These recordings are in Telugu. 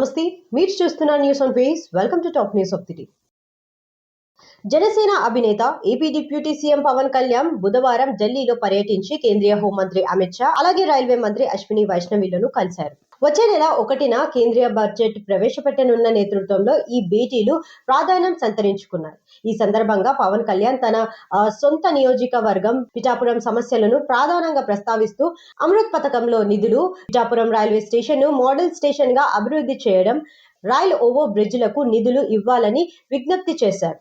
నమస్తే మీరు చూస్తున్న news on face welcome to top news of the day. Janasena అధినేత AP deputy CM Pawan Kalyan బుధవారం ఢిల్లీలో పర్యటించి కేంద్రీయ హోంమంత్రి అమిత్ షా అలాగే రైల్వే మంత్రి అశ్విని వైష్ణవిలను కలిశారు. వచ్చే నెల ఒకటిన కేంద్రీయ బడ్జెట్ ప్రవేశపెట్టనున్న నేతృత్వంలో ఈ భేటీలు ప్రాధాన్యం సంతరించుకున్నారు ఈ సందర్భంగా పవన్ కళ్యాణ్ తన సొంత నియోజకవర్గం పిఠాపురం సమస్యలను ప్రధానంగా ప్రస్తావిస్తూ అమృత్ పథకంలో నిధులు పిఠాపురం రైల్వే స్టేషన్ మోడల్ స్టేషన్గా అభివృద్ధి చేయడం రైల్ ఓవర్ బ్రిడ్జ్లకు నిధులు ఇవ్వాలని విజ్ఞప్తి చేశారు.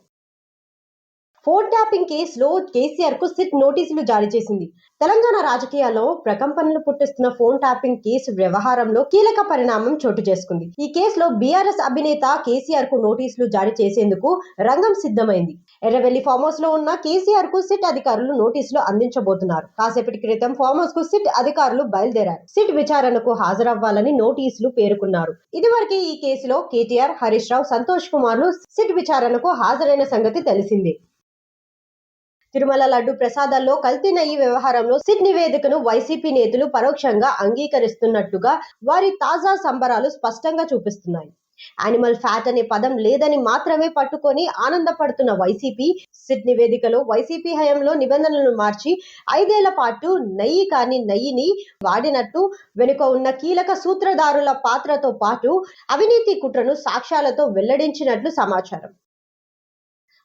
ఫోన్ ట్యాపింగ్ కేసులో కేసీఆర్కు సిట్ నోటీసులు జారీ చేసింది. తెలంగాణ రాజకీయాల్లో ప్రకంపనలు పుట్టిస్తున్న ఫోన్ ట్యాపింగ్ కేసు వ్యవహారంలో కీలక పరిణామం చోటు చేసుకుంది. ఈ కేసులో బీఆర్ఎస్ అభినేత కేసీఆర్కు నోటీసులు జారీ చేసేందుకు రంగం సిద్ధమైంది. ఎర్రవెల్లి ఫామ్ హౌస్లో ఉన్న కేసీఆర్కు సిట్ అధికారులు నోటీసులు అందించబోతున్నారు. కాసేపటి క్రితం ఫామ్ హౌస్కు సిట్ అధికారులు బయలుదేరారు. సిట్ విచారణకు హాజరవ్వాలని నోటీసులు పేర్కొన్నారు. ఇదివరకే ఈ కేసులో కేటీఆర్ హరీష్ రావు సంతోష్ కుమార్లు సిట్ విచారణకు హాజరైన సంగతి తెలిసిందే. తిరుమల లడ్డు ప్రసాదాల్లో కల్తీన ఈ వ్యవహారంలో సిట్ నివేదికను వైసీపీ నేతలు పరోక్షంగా అంగీకరిస్తున్నట్టుగా వారి తాజా సంబరాలు స్పష్టంగా చూపిస్తున్నాయి. యానిమల్ ఫ్యాట్ అనే పదం లేదని మాత్రమే పట్టుకొని ఆనందపడుతున్న వైసీపీ సిట్ నివేదికలో వైసీపీ హయంలో నిబంధనలను మార్చి ఐదేళ్ళ పాటు నెయ్యి కాని నెయ్యిని వాడినట్టు వెనుక ఉన్న కీలక సూత్రధారుల పాత్రతో పాటు అవినీతి కుట్రను సాక్ష్యాలతో వెల్లడించినట్లు సమాచారం.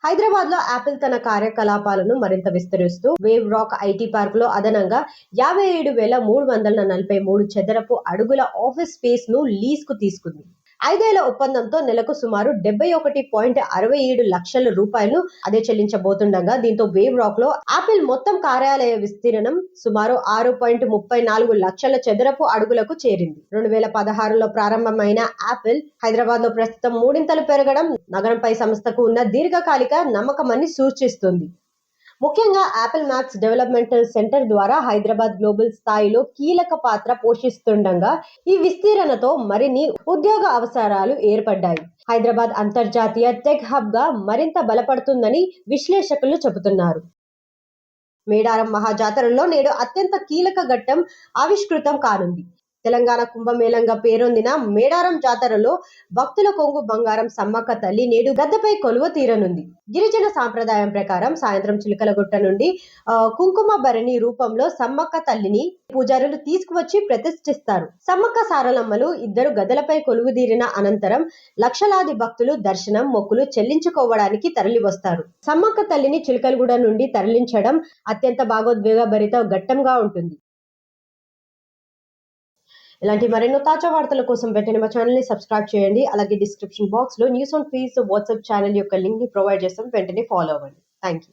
హైదరాబాద్లో యాపిల్ తన కార్యకలాపాలను మరింత విస్తరిస్తూ వేవ్ రాక్ ఐటీ పార్క్లో అదనంగా యాభై ఏడు వేల మూడు వందల నలభై మూడు చదరపు అడుగుల ఆఫీస్ స్పేస్ను లీజ్కు తీసుకుంది. ఐదేళ్ళ ఒప్పందంతో నెలకు సుమారు డెబ్బై ఒకటి పాయింట్ అరవై ఏడు లక్షల రూపాయలు అదే చెల్లించబోతుండగా దీంతో వేవ్ రాక్లో ఆపిల్ మొత్తం కార్యాలయ విస్తీర్ణం సుమారు ఆరు పాయింట్ ముప్పై నాలుగు లక్షల చదరపు అడుగులకు చేరింది. రెండు వేల పదహారులో ప్రారంభమైన ఆపిల్ హైదరాబాద్లో ప్రస్తుతం మూడింతలు పెరగడం నగరంపై సంస్థకు ఉన్న దీర్ఘకాలిక నమ్మకమని సూచిస్తుంది. ముఖ్యంగా యాపిల్ మ్యాప్స్ డెవలప్మెంటల్ సెంటర్ ద్వారా హైదరాబాద్ గ్లోబల్ స్థాయిలో కీలక పాత్ర పోషిస్తుండగా ఈ విస్తీరణతో మరిన్ని ఉద్యోగ అవసరాలు ఏర్పడ్డాయి. హైదరాబాద్ అంతర్జాతీయ టెక్ హబ్గా మరింత బలపడుతుందని విశ్లేషకులు చెబుతున్నారు. మేడారం మహాజాతరలో నేడు అత్యంత కీలక ఘట్టం ఆవిష్కృతం కానుంది. తెలంగాణ కుంభమేళంగా పేరొందిన మేడారం జాతరలో భక్తుల కొంగు బంగారం సమ్మక్క తల్లి నేడు గద్దపై కొలువ తీరనుంది. గిరిజన సాంప్రదాయం ప్రకారం సాయంత్రం చిలకలగుట్ట నుండి కుంకుమ భరణి రూపంలో సమ్మక్క తల్లిని పూజారులు తీసుకువచ్చి ప్రతిష్ఠిస్తారు. సమ్మక్క సారలమ్మలు ఇద్దరు గదలపై కొలువుదీరిన అనంతరం లక్షలాది భక్తులు దర్శనం మొక్కులు చెల్లించుకోవడానికి తరలి వస్తారు సమ్మక్క తల్లిని చిలకలగూడ నుండి తరలించడం అత్యంత భాగోద్వేగభరిత ఘట్టంగా ఉంటుంది. ఇలాంటి మరెన్నో తాజా వార్తల కోసం వెంటనే మా ఛానల్ని సబ్స్క్రైబ్ చేయండి. అలాగే డిస్క్రిప్షన్ బాక్స్లో news on face WhatsApp channel యొక్క లింక్ని ప్రొవైడ్ చేస్తాం. వెంటనే ఫాలో అవ్వండి. Thank you